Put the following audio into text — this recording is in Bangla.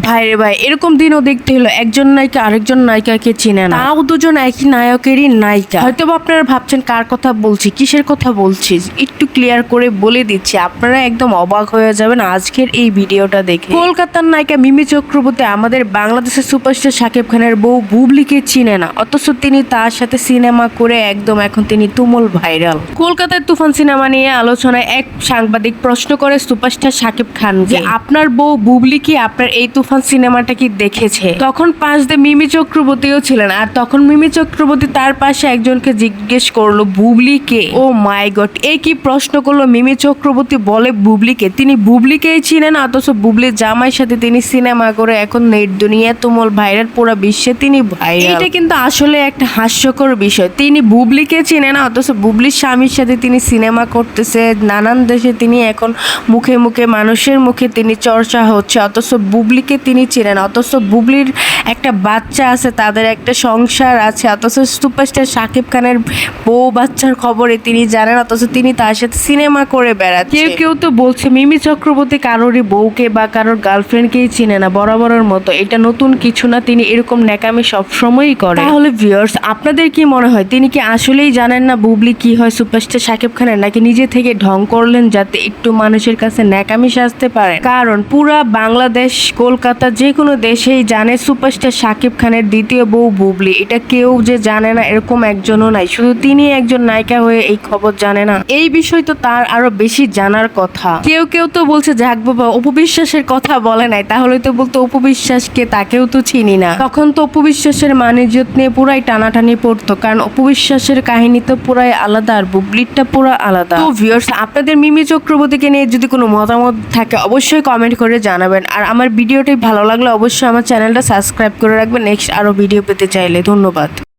ভাই রে ভাই এরকম দিনও দেখতে হলো একজন নায়িকা আরেকজন নায়িকাকে চিনে না। তাও দুজন একই নায়কেরই নায়িকা। হয়তো আপনারা ভাবছেন কার কথা বলছি কিসের কথা বলছি? একটু ক্লিয়ার করে বলে দিচ্ছি আপনারা একদম অবাক হয়ে যাবেন আজকের এই ভিডিওটা দেখে। কলকাতার নায়িকা মিমি চক্রবর্তী আমাদের বাংলাদেশের সুপারস্টার শাকিব খানের বউ বুবলিকে চিনে না অথচ তিনি তার সাথে সিনেমা করে একদম এখন তিনি তুমুল ভাইরাল কলকাতার তুফান সিনেমা নিয়ে আলোচনায় এক সাংবাদিক প্রশ্ন করে সুপারস্টার শাকিব খান যে আপনার বউ বুবলি কি আপনার এই তুফান সিনেমাটা কি দেখেছে? তখন পাশ দিয়ে মিমি চক্রবর্তীও ছিলেন আর তখন মিমি চক্রবর্তী তার পাশে একজনকে জিজ্ঞেস করল, বুবলি কে? ও মাই গড এই কি প্রশ্ন করল? মিমি চক্রবর্তী বলে বুবলিকে তিনি বুবলিকেই চিনেন অথচ বুবলির জামাইয়ের সাথে তিনি সিনেমা করে এখন নেট দুনিয়া তুমুল ভাইরাল, পুরো বিশ্বে তিনি ভাইরাল। এটা কিন্তু আসলে একটা হাস্যকর বিষয়। তিনি বুবলিকে চিনেন? না অথচ বুবলির স্বামীর সাথে তিনি সিনেমা করতেছে, নানান দেশে তিনি এখন মুখে মুখে, মানুষের মুখে তিনি চর্চা হচ্ছে, অথচ বুবলিকে তিনি চেনেন। অথচ বুবলির একটা বাচ্চা আছে তাদের একটা সংসার আছে। অথচ সুপারস্টার শাকিব খানের বউ বাচ্চার খবরে তিনি জানেন অথচ তিনি তার সাথে সিনেমা করে বেড়াচ্ছে। কেউ কেউ তো বলছে মিমি চক্রবর্তী কারোরই বউকে বা কারোর গার্লফ্রেন্ডকেই চিনে না বরাবরের মতো। এটা নতুন কিছু না তিনি এরকম ন্যাকামি সবসময়ই করে তাহলে ভিউয়ার্স আপনাদের কি মনে হয়? তিনি কি আসলেই জানেন না বুবলি কি হয় সুপারস্টার শাকিব খানের নাকি নিজে থেকে ঢং করলেন যাতে একটু মানুষের কাছে ন্যাকামি সাজতে পারে? কারণ পুরা বাংলাদেশ কলকাতা যে কোনো দেশেই জানে সুপারস্টার শাকিব খানের দ্বিতীয় বউ বুবলি। এটা কেউ যে জানে না, এরকম একজনও নাই। শুধু তিনি একজন নায়িকা হয়ে এই খবর জানে না। এই বিষয় তো তার আরও বেশি জানার কথা। কেউ কেউ তো বলছে, যাক বাবা উপবিশ্বাসের কথা বলে নাই। তাহলে তো বলতো উপবিশ্বাসকে তাকেও তো চিনি না। তখন তো উপবিশ্বাসের মানিজ্যত নিয়ে পুরাই টানাটানি পড়তো। কারণ উপবিশ্বাসের কাহিনী তো পুরাই আলাদা আর বুবলিরটা পুরো আলাদা। তো ভিউয়ার্স আপনাদের মিমি চক্রবর্তীকে নিয়ে যদি কোনো মতামত থাকে, অবশ্যই কমেন্ট করে জানাবেন। আর আমার ভিডিওটি ভালো লাগলে অবশ্যই আমার চ্যানেলটা সাবস্ক্রাইব করে রাখবেন। নেক্সট আরও ভিডিও পেতে চাইলে। ধন্যবাদ।